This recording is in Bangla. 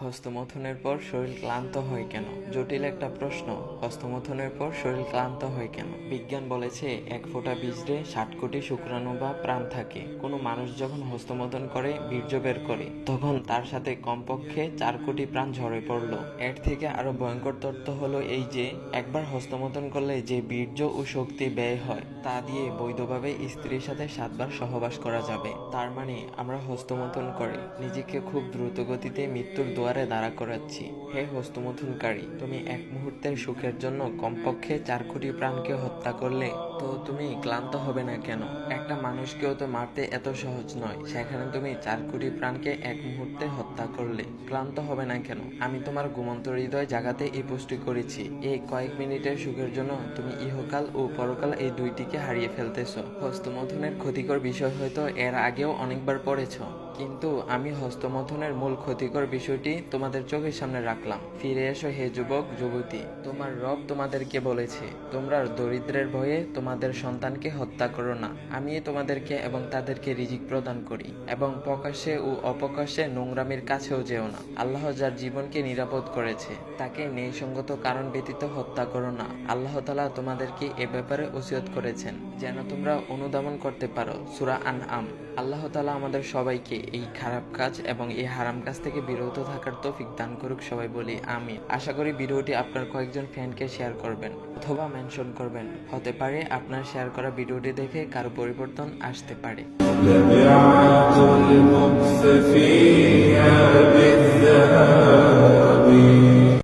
হস্তমথনের পর শরীর ক্লান্ত হয় কেন? জটিল একটা প্রশ্ন। হস্তমথনের পর শরীর ক্লান্ত হয় কেন? বিজ্ঞান বলেছে, এক ফোঁটা বীজরে ষাট কোটি শুক্রাণু বা প্রাণ থাকে। কোনো মানুষ যখন হস্তমথন করে, বীর্য বের করে, তখন তার সাথে কমপক্ষে চার কোটি প্রাণ ঝরে পড়ল। এর থেকে আরও ভয়ঙ্কর তথ্য হলো এই যে, একবার হস্তমথন করলে যে বীর্য ও শক্তি ব্যয় হয়, তা দিয়ে বৈধভাবে স্ত্রীর সাথে সাতবার সহবাস করা যাবে। তার মানে আমরা হস্তমথন করে। নিজেকে খুব দ্রুত গতিতে মৃত্যুর দুয়ারে দাঁড়া করাচ্ছি। হে হস্তমথনকারী, তুমি এক মুহূর্তের সুখের জন্য কমপক্ষে চার কোটি প্রাণকে হত্যা করলে তো তুমি ক্লান্ত হবে না কেন? একটা মানুষকেও তো মারতে এত সহজ নয়। সেখানে তুমি চার কোটি প্রাণকে এক মুহূর্তে হত্যা করলে। ক্লান্ত হবে না কেন? আমি তোমার ঘুমন্ত হৃদয় জাগাতে এই পুষ্টি করেছি। এই কয়েক মিনিটের সুখের জন্য তুমি ইহকাল ও পরকাল এই দুইটিকে হারিয়ে ফেলতেছো। হস্তমথনের ক্ষতিকর বিষয় হয়তো এর আগেও অনেকবার পড়েছ। কিন্তু আমি হস্তমথনের মূল ক্ষতিকর বিষয়টি তোমাদের চোখের সামনে রাখলাম। ফিরে এসো হে যুবক, যুবতী। তোমার রব তোমাদেরকে বলেছে, তোমরা দরিদ্রের ভয়ে তোমাদের সন্তানকে হত্যা করো না। আমি তোমাদেরকে এবং তাদেরকে রিজিক প্রদান করি। এবং প্রকাশ্যে ও অপ্রকাশ্যে নোংরামির কাছেও যেও না। আল্লাহ যার জীবনকে নিরাপদ করেছে, তাকে ন্যায়সঙ্গত কারণ ব্যতীত হত্যা করো না। আল্লাহ তালা তোমাদেরকে এ ব্যাপারে ওসিয়ত করেছেন, যেন তোমরা অনুধাবন করতে পারো। সুরা আন আম আল্লাহ তালা আমাদের সবাইকে এই খারাপ কাজ এবং এই হারাম কাজ থেকে বিরত থাকার তৌফিক দান করুক সবাই বলি আমি আশা করি ভিডিওটি আপনার কয়েকজন ফ্যানকে শেয়ার করবেন অথবা মেনশন করবেন। হতে পারে আপনার শেয়ার করা ভিডিওটি দেখে কারও পরিবর্তন আসতে পারে।